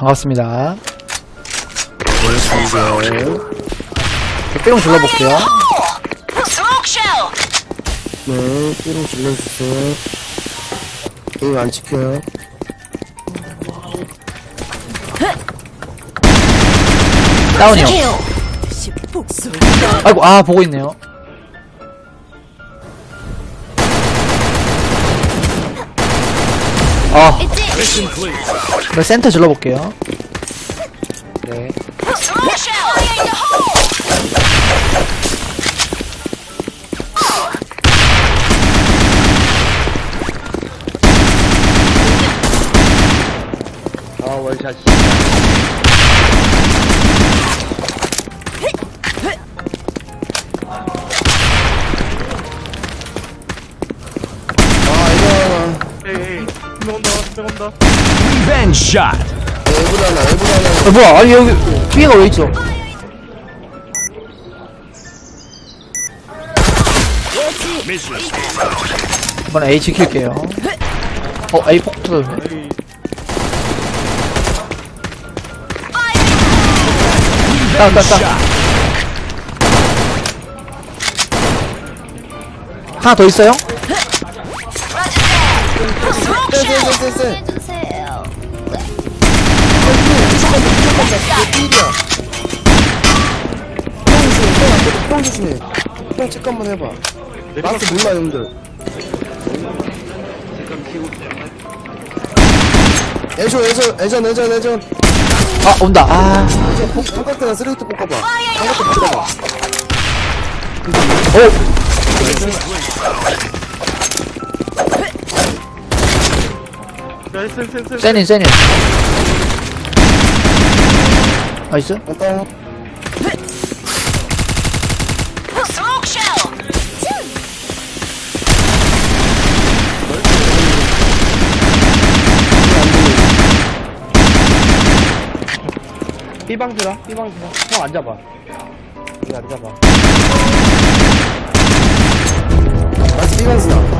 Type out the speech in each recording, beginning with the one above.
반갑습니다. 뿅 질러볼게요. Smoke shell! 네, 삐롱 질러주세요. 게임 안 지켜요. 다운이요. 아이고, 아, 보고 있네요. 아, 네, 센터 질러볼게요. 네. 아, 월샷. 들어온다. Revenge shot. 에브리 하나, 에브리 하나. 어, 뭐야, 아니, 여기, 피해가 왜 있어? 이번에 A 지킬게요. 어, A 폭 터졌네. 에이, 땅, 땅, 땅. 하나 더 있어요? Smoke 쎄, shell! 쎄, 쎄, 쎄. 해주세요. 무조건, 무조건 나. 내 삐리야. 형 조심해, 형안 돼. 형 조심해. 형 체크 한번 해봐. 마스 몰라, 형들. 애전, 애전, 애전, 애전, 애전. 아, 온다. 아, 삼각대나 쓰레기통 볶아봐. 삼각대 볶아봐. 오! 야, 센, 센, 센. 세닌, 세닌. 나이스. 일단, Smoke shell! B방 주라, B방 주라. 형 앉아봐. 여기 앉아봐. 마스 B방 쓰나?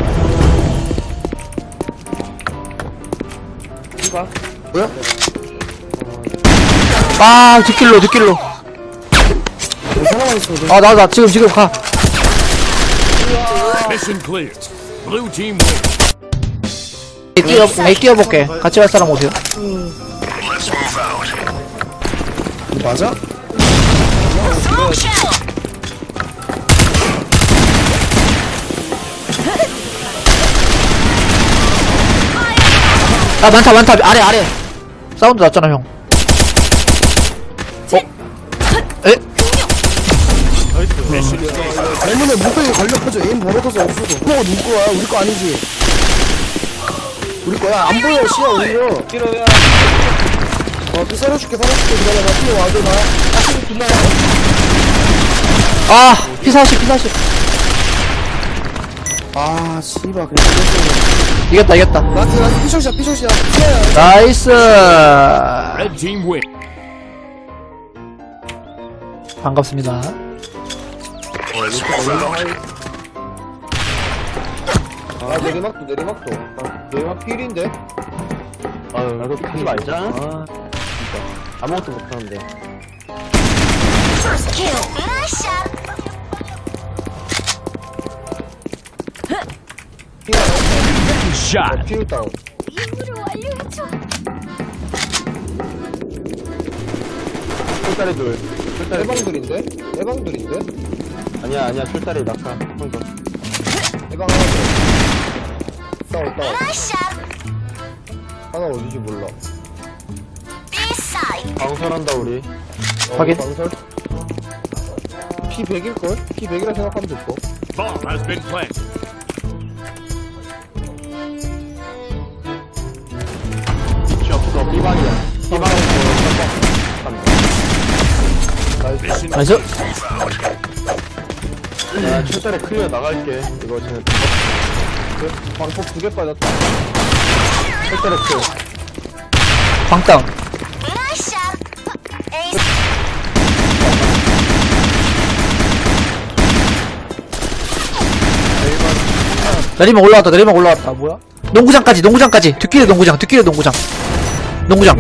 뭐야? 아, 뒷길로, 뒷길로. 있어도 아, 나, 나, 지금, 지금 가. Mission clear. Blue team win. A 뛰어, A 뛰어볼게. 같이 갈 사람 오세요. 이거 맞아? Smoke shell! 아, 많다, 많다. 아래, 아래. 사운드 났잖아, 형. 어? 에? 대문에 무대에 걸려가지고 에임 벌어져서 없어서 그거 누구 거야? 우리 거 아니지? 우리 거야? 안 보여 시야 오히려 길어야 어, 또 썰어줄게 썰어줄게 기다려봐 뛰어 와줘 나 아, P40, P40. 아 씨발 그냥 이겼어 이겼다, 이겼다. 나한테 나한테 피쇼시야 피쇼시야 피야 나이스. Red team win. 반갑습니다. 아 내리막도 내리막도 아, 내리막 필인데? 아유 나도 필 말자 아 진짜 아무것도 못하는데 First kill! Nice shot! Shot. 필 다운 임무를 완료해줘. 철다리 둘 철다리 해방들인데? 해방들인데? 아니야 아니야 철다리 낙하 형도 해방 하나 싸워 Nice shot! 하나 어디지 몰라! 방설한다 우리 어, 확인. 방설 P 100일걸? P 100이라 생각하면 될 거 Bomb has been planted. B방이야 B방에서 나이스. 야 철다리 클리어 나갈게 이거 지금 그 방폭 두개 빠졌다 철다리 클리어 방땅. 내리막 올라왔다, 내리막 올라왔다. 뭐야? 농구장까지, 농구장까지. 뒷길에 농구장, 뒷길에 농구장. 농구장.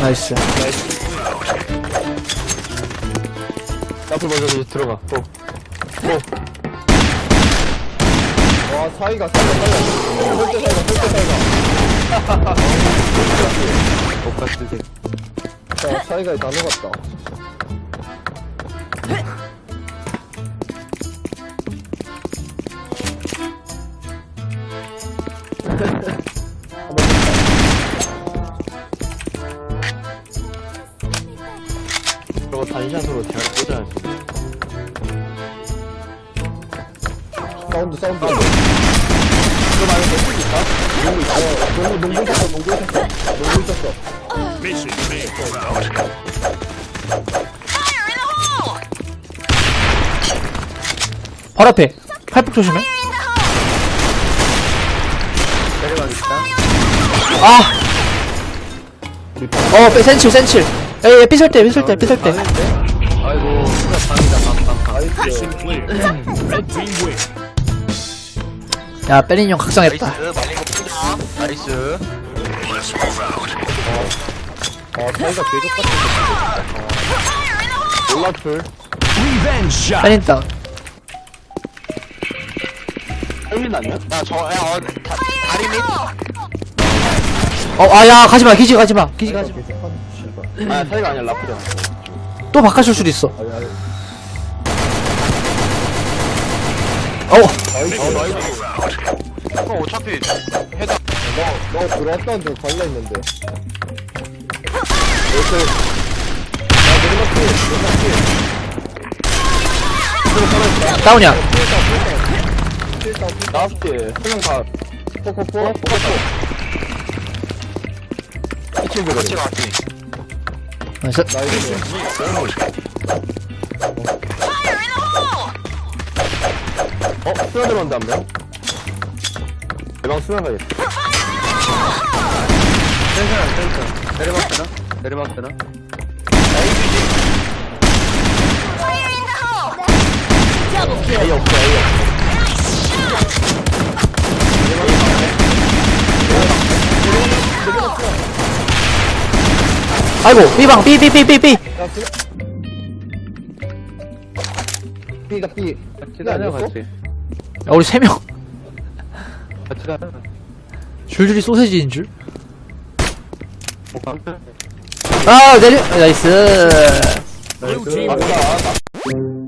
나이스. 앞으로 먼저 이제 들어가 또 또. 와 사이가 사이가 사이가 설대 사이가 설대 사이가 똑같은 새 자, 사이가 다 녹았다 저거 단샷으로 잘 꽂아야지 사운드 사운드 그거 말고 뺄수 있다? 농구 있어 농구 농구 있었어 농구 있었어 농구 있었어 Mission failed. 바로 앞에. 팔폭 조심해. 내려가겠다 아! 어, 빼, 센칠, 센칠. 에이, 삐설 때, 삐설 때, 삐설 때. 아이고 수가 방이다 방방 나이스 Mission clear. Red team win. 야, 빼린 형 각성했다. 나이스 아 사이가 개족같은 shot. 빼린 다운. 헬민 아니야? 야저 야, 어, 다, 다리 밑 어, 아, 야, 가지마, 기지 가지마. 기지 가지마. 아 사이가 아니야 라프잖아 또 바깥일 수도 있어. 아니 아니. 어, 나이스. 어, 어차피 해당. 너, 너 들어왔다는데 걸려있는데. 이렇게 야 내리막기 내리막기 다운이야. 다섯 개 세명 다. 포코포 포코포 같이 그래 같이 나이스. Fire in the hole! 어? 수면 들어온다 한 명 대방 수면 가겠다 괜찮아 괜찮아 내리막 되나? 내리막 되나? Fire in the hole! Double kill! A 없어 A 없어 아이고, 삐방, 삐, 삐, 삐, 삐, 삐. 야 B가 B 같이 다녀, 같이. 같이 야, 우리 세 명. 같이 다녀 줄줄이 소세지인 줄. 뭐 깜짝 아, 내려, 나이스. Team 맞다